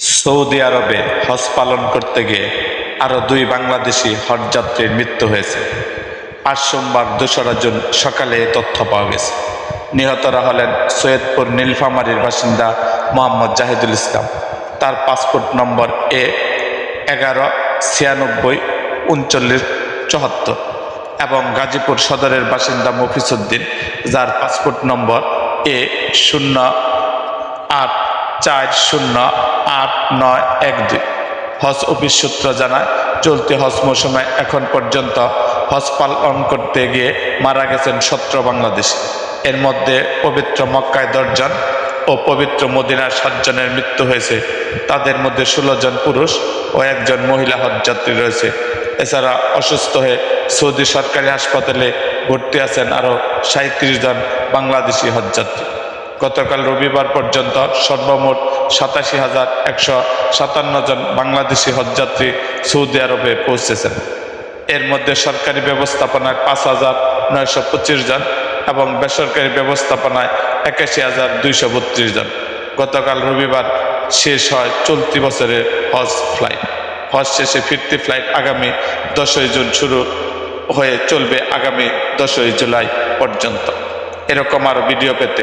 Saudi আরবে হজ পালন করতে গিয়ে আরও দুই বাংলাদেশি হজযাত্রীর মৃত্যু হয়েছে। আজ সোমবার দোসরা জুন সকালে তথ্য পাওয়া গেছে। নিহতরা হলেন সৈয়দপুর নীলফামারীর বাসিন্দা মোহাম্মদ জাহিদুল ইসলাম। তার পাসপোর্ট নম্বর এ এগারো, ছিয়ানব্বই, উনচল্লিশ, চুয়াত্তর এবং গাজীপুর সদরের বাসিন্দা মফিসুদ্দিন যার পাসপোর্ট নম্বর এ শূন্য চার শূন্য আট নয় এক দুই। হজ অফিস সূত্র জানায়, চলতি হজ মৌসুমে এখন পর্যন্ত হজ পালন করতে গিয়ে মারা গেছেন সত্র বাংলাদেশ। এর মধ্যে পবিত্র মক্কায় দশজন ও পবিত্র মদিনার সাতজনের মৃত্যু হয়েছে। তাদের মধ্যে ষোলো জন পুরুষ ও একজন মহিলা হজযাত্রী রয়েছে। এছাড়া অসুস্থ হয়ে সৌদি সরকারি হাসপাতালে ভর্তি আছেন আরও সাঁত্রিশ জন বাংলাদেশি হজযাত্রী। গতকাল রবিবার পর্যন্ত সর্বমোট সাতাশি হাজার একশো সাতান্ন জন বাংলাদেশি হজযাত্রী সৌদি আরবে পৌঁছেছেন। এর মধ্যে সরকারি ব্যবস্থাপনায় পাঁচ হাজার নয়শো পঁচিশ জন এবং বেসরকারি ব্যবস্থাপনায় একাশি হাজার দুইশো বত্রিশ জন। গতকাল রবিবার শেষ হয় চলতি বছরের হজ ফ্লাইট। হজ শেষে ফিরতি ফ্লাইট আগামী দশই জুন শুরু হয়ে চলবে আগামী দশই জুলাই পর্যন্ত। এরকম আরও ভিডিও পেতে